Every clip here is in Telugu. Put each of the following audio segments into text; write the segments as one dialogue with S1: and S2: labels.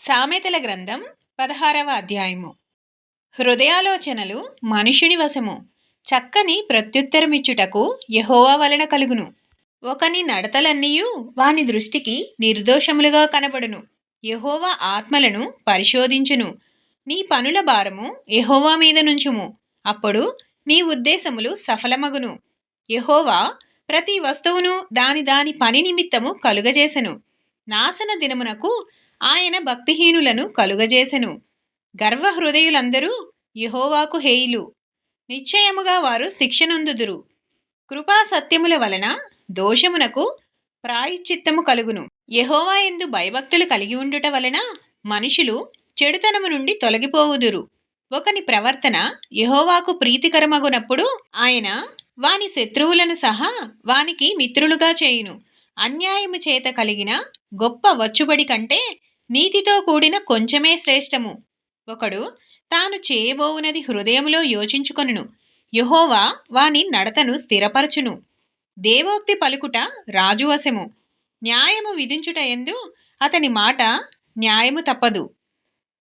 S1: సామెతల గ్రంథం పదహారవ అధ్యాయము. హృదయాలోచనలు మనుషుని వశము. చక్కని ప్రత్యుత్తరమిచ్చుటకు యహోవా వలన కలుగును. ఒకని నడతలన్నీయు వాని దృష్టికి నిర్దోషములుగా కనబడును. యహోవా ఆత్మలను పరిశోధించును. నీ పనుల భారము యహోవా మీద నుంచుము. అప్పుడు నీ ఉద్దేశములు సఫలమగును. యహోవా ప్రతి వస్తువును దాని దాని పని నిమిత్తము కలుగజేసెను. నాశన దినమునకు ఆయన భక్తిహీనులను కలుగజేసెను. గర్వహృదయులందరూ యహోవాకు హేయులు. నిశ్చయముగా వారు శిక్షనందుదురు. కృపా సత్యముల వలన దోషమునకు ప్రాయశ్చిత్తము కలుగును. యహోవా ఎందు భయభక్తులు కలిగి ఉండుట వలన మనుషులు చెడుతనము నుండి తొలగిపోవుదురు. ఒకని ప్రవర్తన యహోవాకు ప్రీతికరమగునప్పుడు ఆయన వాని శత్రువులను సహా వానికి మిత్రులుగా చేయును. అన్యాయము చేత కలిగిన గొప్ప వచ్చుబడి కంటే నీతితో కూడిన కొంచెమే శ్రేష్టము. ఒకడు తాను చేయబోవునది హృదయములో యోచించుకొనును. యహోవా వాని నడతను స్థిరపరచును. దేవోక్తి పలుకుట రాజువశము న్యాయము విధించుట ఎందు అతని మాట న్యాయము తప్పదు.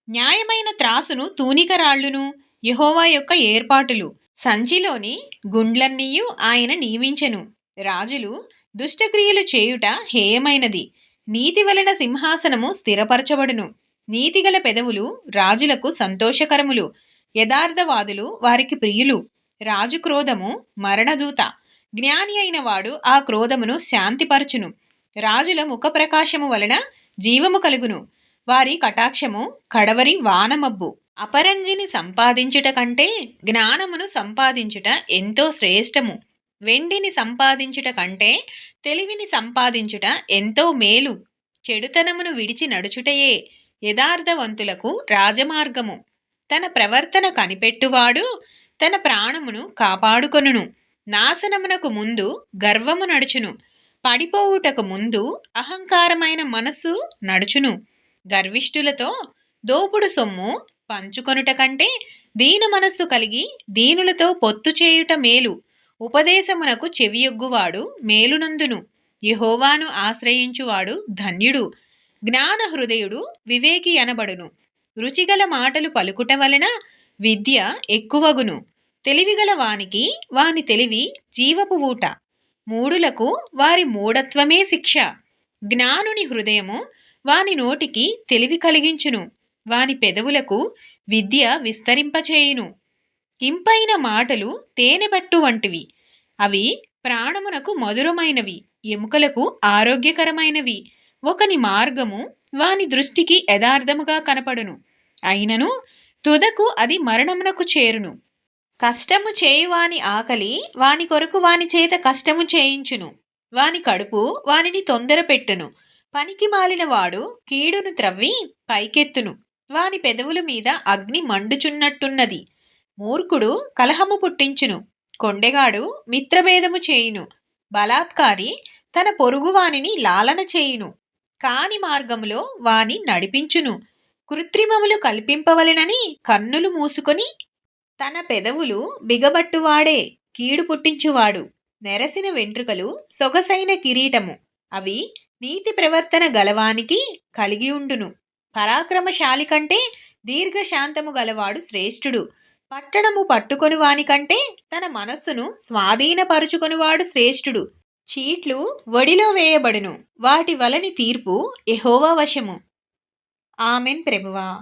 S1: న్యాయమైన త్రాసును తూనిక రాళ్ళును యహోవా యొక్క ఏర్పాటులు. సంచిలోని గుండ్లన్నీయు ఆయన నియమించెను. రాజులు దుష్టక్రియలు చేయుట హేయమైనది. నీతి వలన సింహాసనము స్థిరపరచబడును. నీతిగల పెదవులు రాజులకు సంతోషకరములు. యథార్థవాదులు వారికి ప్రియులు. రాజు క్రోధము మరణదూత. జ్ఞాని అయిన వాడు ఆ క్రోధమును శాంతిపరచును. రాజుల ముఖ ప్రకాశము వలన జీవము కలుగును. వారి కటాక్షము కడవరి వానమబ్బు. అపరంజిని సంపాదించుట కంటే జ్ఞానమును సంపాదించుట ఎంతో శ్రేష్టము. వెండిని సంపాదించుట కంటే తెలివిని సంపాదించుట ఎంతో మేలు. చెడుతనమును విడిచి నడుచుటయే యథార్థవంతులకు రాజమార్గము. తన ప్రవర్తన కనిపెట్టువాడు తన ప్రాణమును కాపాడుకొనును. నాశనమునకు ముందు గర్వము నడుచును. పడిపోవుటకు ముందు అహంకారమైన మనస్సు నడుచును. గర్విష్ఠులతో దోపుడు సొమ్ము పంచుకొనుట కంటే దీన మనస్సు కలిగి దీనులతో పొత్తు చేయుట మేలు. ఉపదేశమునకు చెవియొగ్గువాడు మేలునందును. యహోవాను ఆశ్రయించువాడు ధన్యుడు. జ్ఞాన హృదయుడు వివేకి అనబడును. రుచిగల మాటలు పలుకుట వలన విద్య ఎక్కువగును. తెలివిగల వానికి వాని తెలివి జీవపు ఊట. మూడులకు వారి మూఢత్వమే శిక్ష. జ్ఞానుని హృదయము వాని నోటికి తెలివి కలిగించును. వాని పెదవులకు విద్య విస్తరింపచేయును. ఇంపైన మాటలు తేనెపట్టు వంటివి. అవి ప్రాణమునకు మధురమైనవి ఎముకలకు ఆరోగ్యకరమైనవి. ఒకని మార్గము వాని దృష్టికి యథార్థముగా కనపడును. అయినను తుదకు అది మరణమునకు చేరును. కష్టము చేయువాని ఆకలి వాని కొరకు వాని చేత కష్టము చేయించును. వాని కడుపు వానిని తొందర పెట్టును. పనికి మాలిన వాడు కీడును త్రవ్వి పైకెత్తును. వాని పెదవుల మీద అగ్ని మండుచున్నట్టున్నది. మూర్ఖుడు కలహము పుట్టించును. కొండెగాడు మిత్రభేదము చేయును. బలాత్కారి తన పొరుగువానిని లాలన చేయును. కాని మార్గములో వాని నడిపించును. కృత్రిమములు కల్పింపవలెనని కన్నులు మూసుకొని తన పెదవులు బిగబట్టువాడే కీడు పుట్టించువాడు. నెరసిన వెంట్రుకలు సొగసైన కిరీటము. అవి నీతి ప్రవర్తన గలవానికి కలిగి ఉండును. పరాక్రమశాలి కంటే దీర్ఘశాంతము గలవాడు శ్రేష్ఠుడు. పట్టణము పట్టుకొని వానికంటే తన మనస్సును స్వాధీనపరుచుకొనివాడు శ్రేష్ఠుడు. చీట్లు వడిలో వేయబడును. వాటి వలని తీర్పు ఎహోవా వశము. ఆమెన్ ప్రభువా.